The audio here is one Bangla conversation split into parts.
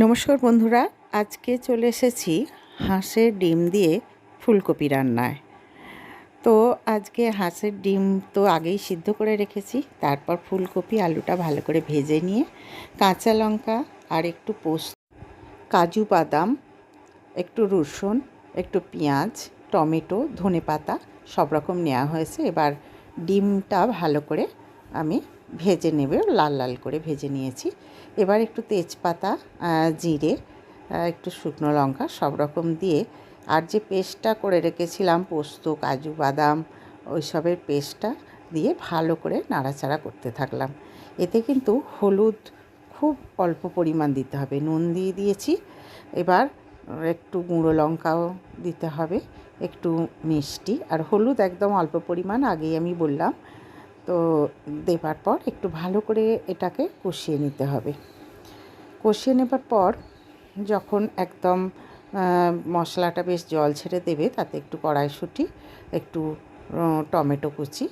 নমস্কার বন্ধুরা, আজকে চলে এসেছি হাঁসের ডিম দিয়ে ফুলকপি রান্নায়। তো আজকে হাঁসের ডিম তো আগেই সিদ্ধ করে রেখেছি, তারপর ফুলকপি, আলুটা ভালো করে ভেজে নিয়ে কাঁচা লঙ্কা আর একটু পোস্ত, কাজু বাদাম, একটু রসুন, একটু পেঁয়াজ, টমেটো ধনে পাতা সব রকম নেওয়া হয়েছে। এবার ডিমটা ভালো করে আমি ভেজে নেবে, লাল লাল করে ভেজে নিয়েছি। এবার একটু তেজপাতা জিরে একটু শুকনো লঙ্কা সব রকম দিয়ে আর যে পেস্টটা করে রেখেছিলাম, পোস্ত, কাজু, বাদাম, ওইসবের পেস্টটা দিয়ে ভালো করে নাড়াচাড়া করতে থাকলাম। এতে কিন্তু হলুদ খুব অল্প পরিমাণ দিতে হবে, নুন দিয়ে দিয়েছি। এবার একটু গুঁড়ো লঙ্কাও দিতে হবে, একটু মিষ্টি। আর হলুদ একদম অল্প পরিমাণ আগেই আমি বললাম তো দেবার পর একটু ভালো করে এটাকে কষিয়ে নিতে হবে। কষিয়ে নেবার পর যখন একদম মশলাটা বেশ জল ছেড়ে দেবে, তাতে একটু কড়াইশুঁটি, একটু টমেটো কুচি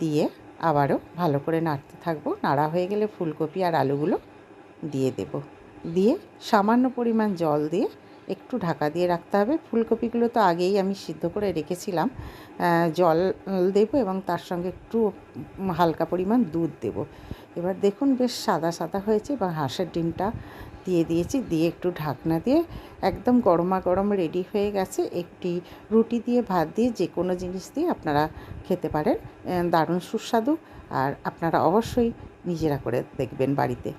দিয়ে আবারও ভালো করে নাড়তে থাকব। নাড়া হয়ে গেলে ফুলকপি আর আলুগুলো দিয়ে দেব। দিয়ে সামান্য পরিমাণ জল দিয়ে একটু ঢাকা দিয়ে রাখতে হবে। ফুলকপিগুলো তো আগেই আমি সিদ্ধ করে রেখেছিলাম। জল দেব এবং তার সঙ্গে একটু হালকা পরিমাণ দুধ দেব। এবার দেখুন বেশ সাদা সাদা হয়েছে এবং হাঁসের ডিমটা দিয়ে দিয়েছি। দিয়ে একটু ঢাকনা দিয়ে একদম গরমা গরম রেডি হয়ে গেছে। একটি রুটি দিয়ে ভাত দিয়ে যে কোনো জিনিস দিয়ে আপনারা খেতে পারেন। দারুণ সুস্বাদু। আর আপনারা অবশ্যই নিজেরা করে দেখবেন বাড়িতে।